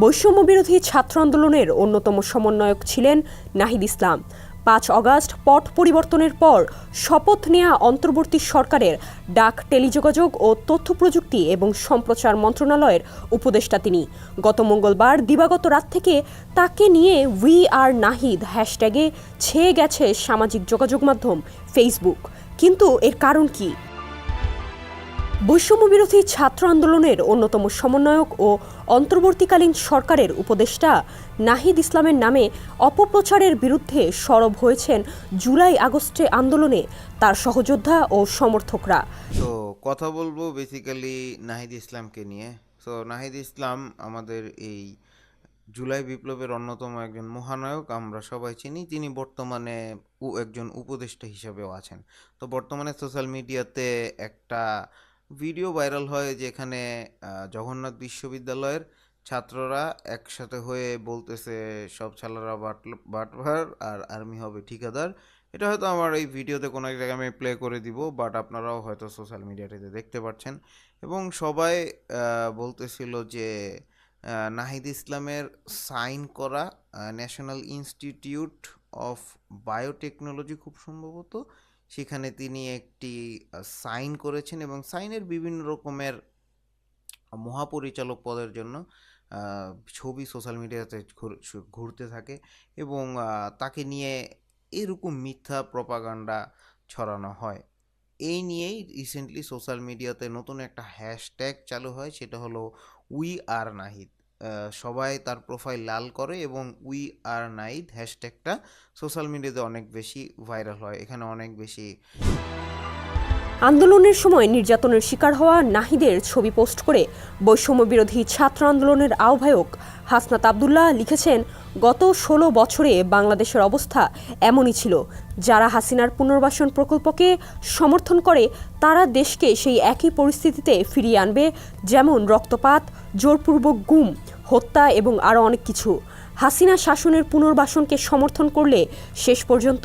বৈষম্য বিরোধী ছাত্র আন্দোলনের অন্যতম সমন্বয়ক ছিলেন নাহিদ ইসলাম। পাঁচ অগাস্ট পট পরিবর্তনের পর শপথ নেয়া অন্তর্বর্তী সরকারের ডাক টেলিযোগাযোগ ও তথ্য প্রযুক্তি এবং সম্প্রচার মন্ত্রণালয়ের উপদেষ্টা তিনি। গত মঙ্গলবার দিবাগত রাত থেকে তাকে নিয়ে উই আর নাহিদ হ্যাশট্যাগে ছেয়ে গেছে সামাজিক যোগাযোগ মাধ্যম ফেসবুক কিন্তু এর কারণ কী? বৈষম্য বিরোধী ছাত্র আন্দোলনের অন্যতম সমন্বয়ক ও অন্তর্বর্তীকালীন সরকারের উপদেষ্টা নাহিদ ইসলামের নামে অপপ্রচারের বিরুদ্ধে সরব হয়েছেন জুলাই আগস্টে আন্দোলনে তার সহযোদ্ধা ও সমর্থকরা। তো কথা বলব বেসিক্যালি নাহিদ ইসলামকে নিয়ে। সো নাহিদ ইসলাম আমাদের এই জুলাই বিপ্লবের অন্যতম একজন মহানায়ক, আমরা সবাই চিনি। তিনি বর্তমানে একজন উপদেষ্টা হিসেবেও আছেন। তো বর্তমানে সোশ্যাল মিডিয়াতে একটা ভিডিও ভাইরাল হয় যেখানে জগন্নাথ বিশ্ববিদ্যালয়ের ছাত্ররা একসাথে হয়ে বলতেছে, সব ছালারা বাট বাটভার আর আর্মি হবে ঠিকাদার। এটা হয়তো আমার এই ভিডিওতে কোনো এক জায়গায় আমি প্লে করে দিব, বাট আপনারাও হয়তো সোশ্যাল মিডিয়াতে দেখতে পাচ্ছেন এবং সবাই বলতেছিল যে নাহিদ ইসলামের সাইন করা ন্যাশনাল ইনস্টিটিউট অফ বায়োটেকনোলজি খুব সম্ভবত সেখানে তিনি একটি সাইন করেছেন এবং সাইনের বিভিন্ন রকমের মহাপরিচালক পদের জন্য ছবি সোশ্যাল মিডিয়াতে ঘুরতে থাকে এবং তাকে নিয়ে এরকম মিথ্যা প্রপাগান্ডা ছড়ানো হয়। এই নিয়েই রিসেন্টলি সোশ্যাল মিডিয়াতে নতুন একটা হ্যাশট্যাগ চালু হয়, সেটা হলো উই আর নাহিদ। সবাই তার প্রোফাইল লাল করে এবং উই আর নাহিদ হ্যাশট্যাগটা সোশ্যাল মিডিয়াতে অনেক বেশি ভাইরাল হয়। এখানে অনেক বেশি আন্দোলনের সময় নির্যাতনের শিকার হওয়া নাহিদের ছবি পোস্ট করে বৈষম্য বিরোধী ছাত্র আন্দোলনের আহ্বায়ক হাসনাত আবদুল্লাহ লিখেছেন, গত ষোলো বছরে বাংলাদেশের অবস্থা এমনই ছিল। যারা হাসিনার পুনর্বাসন প্রকল্পকে সমর্থন করে, তারা দেশকে সেই একই পরিস্থিতিতে ফিরিয়ে আনবে যেমন রক্তপাত, জোরপূর্বক গুম হত্যা এবং আরও অনেক কিছু। হাসিনা শাসনের পুনর্বাসনকে সমর্থন করলে শেষ পর্যন্ত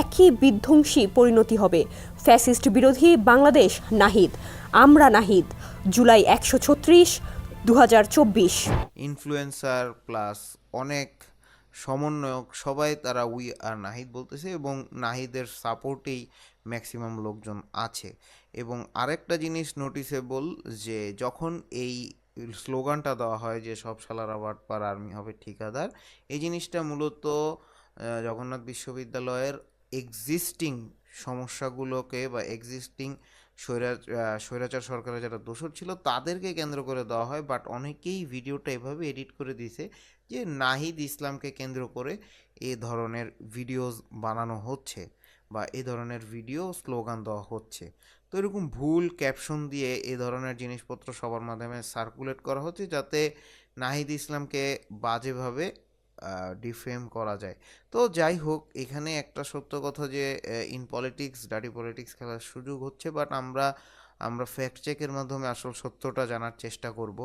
একই বিধ্বংসী পরিণতি হবে। ফ্যাসিস্ট বিরোধী বাংলাদেশ নাহিদ, আমরা নাহিদ, জুলাই একশো ছত্রিশ দু হাজার চব্বিশ। ইনফ্লুয়েন্সার প্লাস অনেক সমন্বয়ক, সবাই তারা উই আর নাহিদ বলতেছে এবং নাহিদের সাপোর্টেই ম্যাক্সিমাম লোকজন আছে। এবং আরেকটা জিনিস নোটিসেবল যে যখন এই স্লোগানটা দেওয়া হয় যে, সব সালারা পার আর্মি হবে ঠিকাদার। এই জিনিসটা মূলত জগন্নাথ বিশ্ববিদ্যালয়ের এক্সিস্টিং সমস্যাগুলোকে বা এক্সিস্টিং স্বৈরা স্বৈরাচার সরকারের যারা দোষর ছিল, তাদেরকে কেন্দ্র করে দেওয়া হয়। বাট অনেকেই ভিডিওটা এভাবে এডিট করে দিছে যে, নাহিদ ইসলামকে কেন্দ্র করে এ ধরনের ভিডিওস বানানো হচ্ছে বা এ ধরনের ভিডিও স্লোগান দেওয়া হচ্ছে। তো এরকম ভুল ক্যাপশন দিয়ে এ ধরনের জিনিসপত্র সবার মাধ্যমে সার্কুলেট করা হচ্ছে যাতে নাহিদ ইসলামকে বাজেভাবে ডিফেম করা যায়। তো যাই হোক, এখানে একটা সত্য কথা যে ইন পলিটিক্স ডাডি পলিটিক্স খেলার সুযোগ হচ্ছে বাট আমরা আমরা ফ্যাক্ট চেকের মাধ্যমে আসল সত্যটা জানার চেষ্টা করব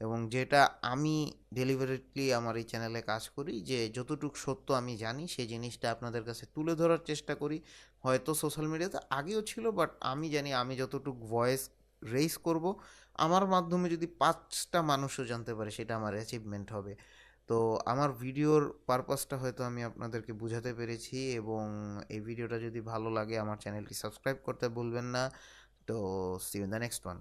এবং যেটা আমি ডেলিভারেটলি আমার এই চ্যানেলে কাজ করি যে যতটুকু সত্য আমি জানি সেই জিনিসটা আপনাদের কাছে তুলে ধরার চেষ্টা করি। হয়তো সোশ্যাল মিডিয়াতে আগেও ছিল বাট আমি জানি আমি যতটুকু ভয়েস রেইজ করব, আমার মাধ্যমে যদি পাঁচটা মানুষও জানতে পারে সেটা আমার অ্যাচিভমেন্ট হবে। তো আমার ভিডিওর পারপাসটা হয়তো আমি আপনাদেরকে বুঝাতে পেরেছি এবং এই ভিডিওটা যদি ভালো লাগে আমার চ্যানেলটি সাবস্ক্রাইব করতে ভুলবেন না। তো see in the next one